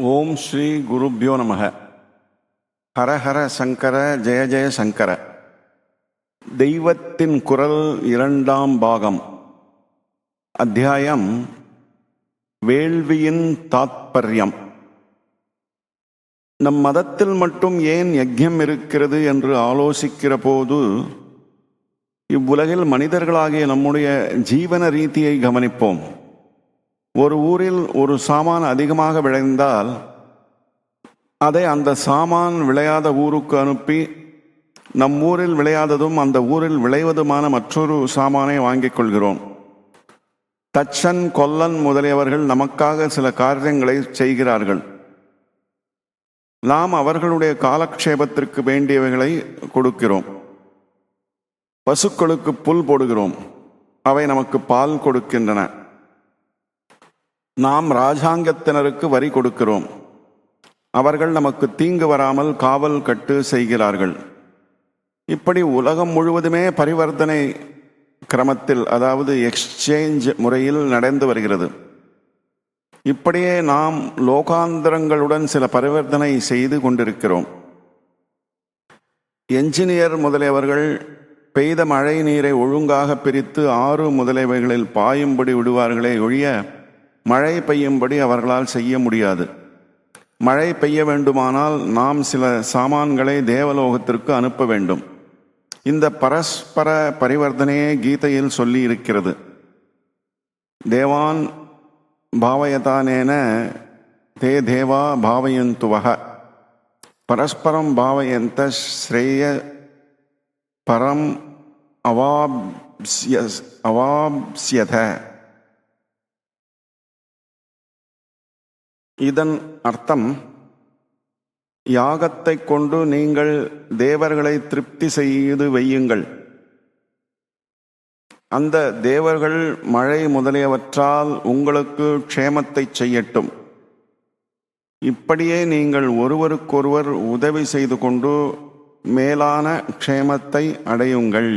ஓம் ஸ்ரீ குருப்யோ நமக. ஹரஹர சங்கர ஜெய ஜெய சங்கர. தெய்வத்தின் குரல் இரண்டாம் பாகம். அத்தியாயம் வேள்வியின் தாத்பரியம். நம் மதத்தில் மட்டும் ஏன் யஜ்யம் இருக்கிறது என்று ஆலோசிக்கிற போது இவ்வுலகில் மனிதர்களாகிய நம்முடைய ஜீவன ரீதியை கவனிப்போம். ஒரு ஊரில் ஒரு சாமான் அதிகமாக விளைந்தால் அதை அந்த சாமான் விளையாத ஊருக்கு அனுப்பி நம் ஊரில் விளையாததும் அந்த ஊரில் விளைவதுமான மற்றொரு சாமானை வாங்கிக் கொள்கிறோம். தச்சன் கொல்லன் முதலியவர்கள் நமக்காக சில காரியங்களை செய்கிறார்கள். நாம் அவர்களுடைய காலக்ஷேபத்திற்கு வேண்டியவைகளை கொடுக்கிறோம். பசுக்களுக்கு புல் போடுகிறோம். அவை நமக்கு பால் கொடுக்கின்றன. நாம் ராஜாங்கத்தினருக்கு வரி கொடுக்கிறோம். அவர்கள் நமக்கு தீங்கு வராமல் காவல் கட்டு செய்கிறார்கள். இப்படி உலகம் முழுவதுமே பரிவர்த்தனை கிரமத்தில் அதாவது எக்ஸ்சேஞ்ச் முறையில் நடந்து வருகிறது. இப்படியே நாம் லோகாந்திரங்களுடன் சில பரிவர்த்தனை செய்து கொண்டிருக்கிறோம். என்ஜினியர் முதலியவர்கள் பெய்த மழை நீரை ஒழுங்காக பிரித்து ஆறு முதலியவைகளில் பாயும்படி விடுவார்களே ஒழிய மழை பெய்யும்படி அவர்களால் செய்ய முடியாது. மழை பெய்ய வேண்டுமானால் நாம் சில சாமான்களை தேவலோகத்திற்கு அனுப்ப வேண்டும். இந்த பரஸ்பர பரிவர்த்தனையே கீதையில் சொல்லி இருக்கிறது தேவான் பாவயதானேன தே தேவா பாவயந்துவக. பரஸ்பரம் பாவயந்த ஸ்ரேய பரம் அவாப்ஸ்ய அவாப்ஸ்யத. இதன் அர்த்தம் யாகத்தை கொண்டு நீங்கள் தேவர்களை திருப்தி செய்து வையுங்கள். அந்த தேவர்கள் மழை முதலியவற்றால் உங்களுக்கு க்ஷேமத்தை செய்யட்டும். இப்படியே நீங்கள் ஒருவருக்கொருவர் உதவி செய்து கொண்டு மேலான க்ஷேமத்தை அடையுங்கள்.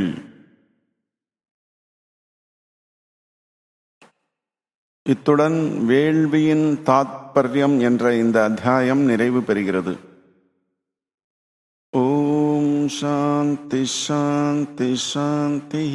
இத்துடன் வேள்வியின் தாத் தாத்பரியம் என்ற இந்த அத்தியாயம் நிறைவு பெறுகிறது. ஓம் சாந்தி சாந்தி சாந்தி.